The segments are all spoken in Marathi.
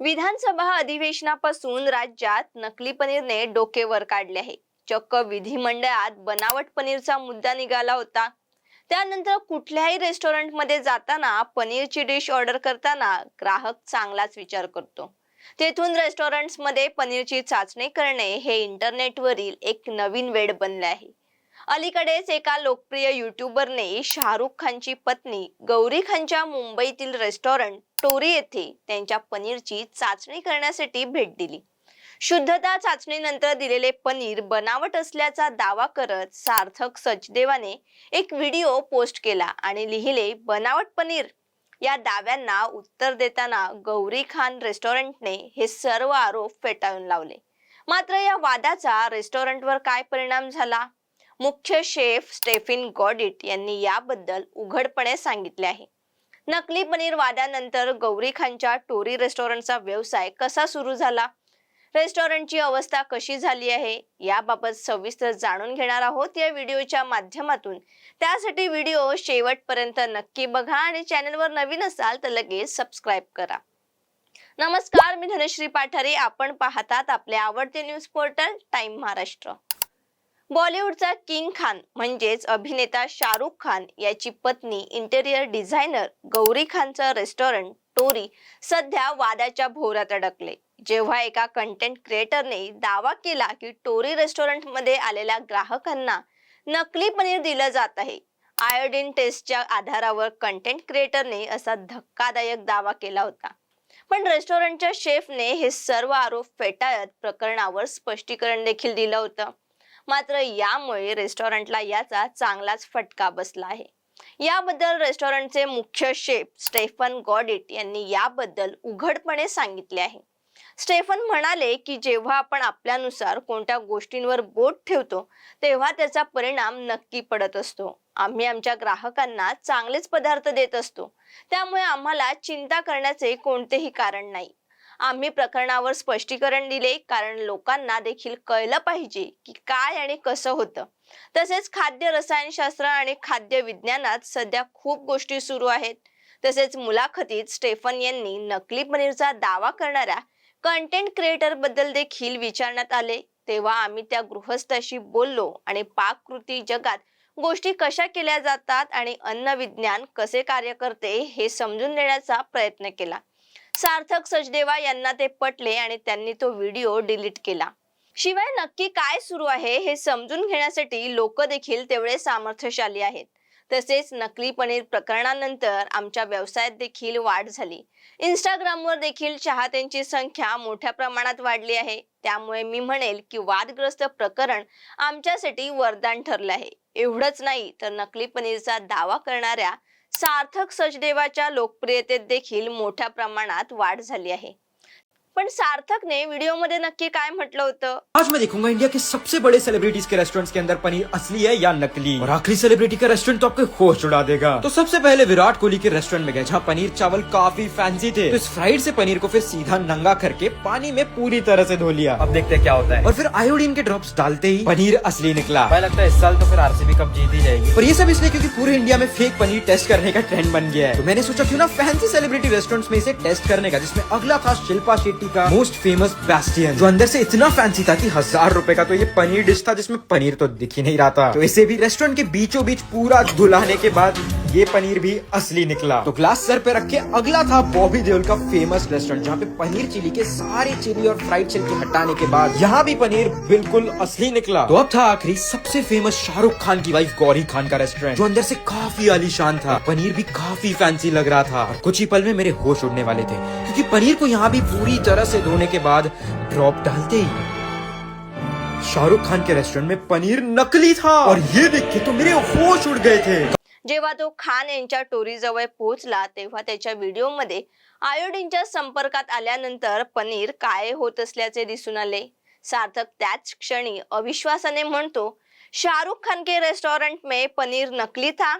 विधानसभा अधिवेशनापासून राज्यात नकली पनीरने डोके वर काढले आहे. चक्क विधिमंडळात बनावट पनीरचा मुद्दा निघाला होता. त्यानंतर कुठल्याही रेस्टॉरंटमध्ये जाताना पनीरची डिश ऑर्डर करताना ग्राहक चांगलाच विचार करतो. तेथून रेस्टॉरंट्समध्ये पनीरची चाचणी करणे हे इंटरनेटवरील एक नवीन वेड बनले आहे. अलीकडेच एका लोकप्रिय युट्यूबरने शाहरुख खानची पत्नी गौरी खानच्या मुंबईतील रेस्टॉरंट टोरी येथे त्यांच्या पनीरची चाचणी करण्यासाठी भेट दिली. शुद्धता चाचणीनंतर दिलेले पनीर बनावट असल्याचा दावा करत सार्थक सचदेवाने एक व्हिडिओ पोस्ट केला आणि लिहिले बनावट पनीर. या दाव्यांना उत्तर देताना गौरी खान रेस्टॉरंटने हे सर्व आरोप फेटाळून लावले. मात्र या वादाचा रेस्टॉरंटवर काय परिणाम झाला? मुख्य शेफ स्टेफिन गॉडिट यांनी याबद्दल उघडपणे सांगितले आहे. नकली पनीर वादानंतर गौरी खानच्या टोरी रेस्टॉरंटचा व्यवसाय कसा सुरू झाला? रेस्टॉरंटची अवस्था कशी झाली आहे? याबाबत सविस्तर जाणून घेणार आहोत या व्हिडिओच्या माध्यमातून. त्यासाठी व्हिडिओ शेवटपर्यंत नक्की बघा आणि चॅनलवर नवीन असाल तर लगेच सबस्क्राईब करा. नमस्कार मी धनश्री पाठारे. आपण पाहतात आपले आवडते न्यूज पोर्टल टाइम महाराष्ट्र. बॉलिवूडचा किंग खान म्हणजेच अभिनेता शाहरुख खान याची पत्नी इंटेरियर डिझायनर गौरी खानचं रेस्टॉरंट टोरी सध्या वादाच्या भोवऱ्यात अडकले. जेव्हा एका कंटेंट क्रिएटरने दावा केला की टोरी रेस्टॉरंटमध्ये आलेल्या ग्राहकांना नकली पनीर दिलं जात आहे आयोडीन टेस्टच्या आधारावर कंटेंट क्रिएटरने असा धक्कादायक दावा केला होता. पण रेस्टॉरंटच्या शेफने हे सर्व आरोप फेटाळत प्रकरणावर स्पष्टीकरण देखील दिलं होतं. मात्र यामुळे रेस्टॉरंटला याचा चांगलाच फटका बसला आहे. याबद्दल रेस्टॉरंटचे मुख्य शेफ स्टेफन गॉडिट यांनी याबद्दल उघडपणे सांगितले आहे. स्टेफन म्हणाले की जेव्हा आपण आपल्यानुसार कोणत्या गोष्टींवर बोट ठेवतो तेव्हा त्याचा परिणाम नक्की पडत असतो. आम्ही आमच्या ग्राहकांना चांगलेच पदार्थ देत असतो. त्यामुळे आम्हाला चिंता करण्याचे कोणतेही कारण नाही. आम्ही प्रकरणावर स्पष्टीकरण दिले कारण लोकांना देखील कळलं पाहिजे की काय आणि कसं होतं. तसेच खाद्य रसायनशास्त्र आणि खाद्य विज्ञानात सध्या खूप गोष्टी सुरू आहेत. तसेच मुलाखतीत स्टेफन यांनी नकली पनीरचा दावा करणाऱ्या कंटेंट क्रिएटरबद्दल देखील विचारण्यात आले. तेव्हा आम्ही त्या गृहस्थाशी बोललो आणि पाककृती जगात गोष्टी कशा केल्या जातात आणि अन्न विज्ञान कसे कार्य करते हे समजून देण्याचा प्रयत्न केला. सार्थक सचदेवा यांना ते पटले आणि त्यांनी तो व्हिडिओ डिलीट केला. शिवाय नक्की काय सुरू आहे हे समजून घेण्यासाठी लोक देखील तेवढे सामर्थ्यशाली आहेत. तसेच नकली पनीर प्रकरणानंतर आमच्या व्यवसायात देखील वाढ झाली. इंस्टाग्रामवर देखील चाहत्यांची संख्या मोठ्या प्रमाणात वाढली आहे. त्यामुळे मी म्हणेल की वादग्रस्त प्रकरण आमच्यासाठी वरदान ठरलं आहे. एवढंच नाही तर नकली पनीरचा दावा करणाऱ्या सार्थक सचदेवाच्या लोकप्रियतेत देखील मोठ्या प्रमाणात वाढ झाली आहे. पण सार्थकने व्हिडिओमध्ये नक्की काय म्हटलं होतं? आज मैं देखूँगा इंडिया के सबसे बड़े सेलिब्रिटीज के रेस्टोरेंट्स के अंदर पनीर असली है या नकली? और आखिरी सेलिब्रिटी का रेस्टोरेंट तो आपके होश उड़ा देगा। तो सबसे पहले विराट कोहली के रेस्टोरेंट में गए जहाँ पनीर चावल काफ़ी फैंसी थे। तो इस फ्राइड से पनीर को फिर सीधा नंगा करके पानी में पूरी तरह से धो लिया। अब देखते हैं क्या होता है। और फिर आयोडीन के ड्रॉप्स डालते ही पनीर असली निकला। मुझे लगता है इस साल तो फिर आरसीबी कप जीत ही जाएगी। और ये सब इसलिए क्योंकि पूरे इंडिया में फेक पनीर टेस्ट करने का ट्रेंड बन गया है। तो मैंने सोचा क्यों ना फैंसी सेलिब्रिटी रेस्टोरेंट्स में इसे टेस्ट करने का जिसमें अगला था शिल्पा शेट्टी का मोस्ट फ़ेमस बैस्टियन जो अंदर से इतना फैंसी था कि हज़ार रुपए का तो ये पनीर डिश था जिसमें पनीर तो दिख ही नहीं रहा था। तो इसे भी रेस्टोरेंट के बीचों बीच पूरा धुलाने के बाद ये पनीर भी असली निकला। तो ग्लास सर पे रख के अगला था बॉबी देओल का फ़ेमस रेस्टोरेंट जहाँ पे पनीर चिली के सारे चिली और फ्राइड चिली हटाने के बाद यहाँ भी पनीर बिल्कुल असली निकला। तो अब था आखिरी सबसे फ़ेमस शाहरुख खान की वाइफ गौरी खान का रेस्टोरेंट जो अंदर से काफ़ी आलीशान था। पनीर भी काफ़ी फैंसी लग रहा था। और कुछ ही पल में मेरे होश उड़ने वाले थे, क्योंकि पनीर को यहाँ भी पूरी तरह से धोने के बाद ड्रॉप डालते ही शाहरुख खान के रेस्टोरेंट में पनीर नकली था। और ये देख के तो मेरे होश उड़ गए थे। जेव्हा तो खान यांच्या टोरीजवळ पोहोचला तेव्हा त्याच्या व्हिडिओमध्ये आयोडीनच्या संपर्कात आल्यानंतर पनीर काय होत असल्याचे दिसून आले. सार्थक त्याच क्षणी अविश्वासाने म्हणतो शाहरुख खान के रेस्टोरेंट में पनीर नकली था?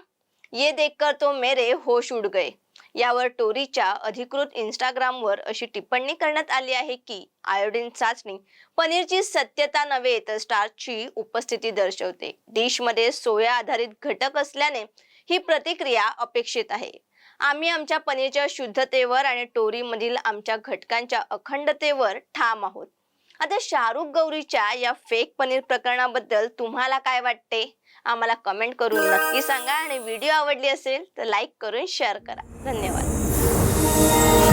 ये देखकर तो मेरे होश उड गए. यावर टोरीच्या अधिकृत इंस्टाग्रामवर अशी टिप्पणी करण्यात आली आहे की आयोडीन चाचणी पनीरची सत्यता नव्हे तर स्टार्चची उपस्थिती दर्शवते. डिशमध्ये सोया आधारित घटक असल्याने ही प्रतिक्रिया अपेक्षित आहे. आम्ही आमच्या पनीरच्या शुद्धतेवर आणि टोरीमधील आमच्या घटकांच्या अखंडतेवर ठाम आहोत. आता शाहरुख गौरीच्या या फेक पनीर प्रकरणाबद्दल तुम्हाला काय वाटते? आम्हाला कमेंट करून नक्की सांगा आणि व्हिडिओ आवडली असेल तर लाईक करून शेअर करा. धन्यवाद.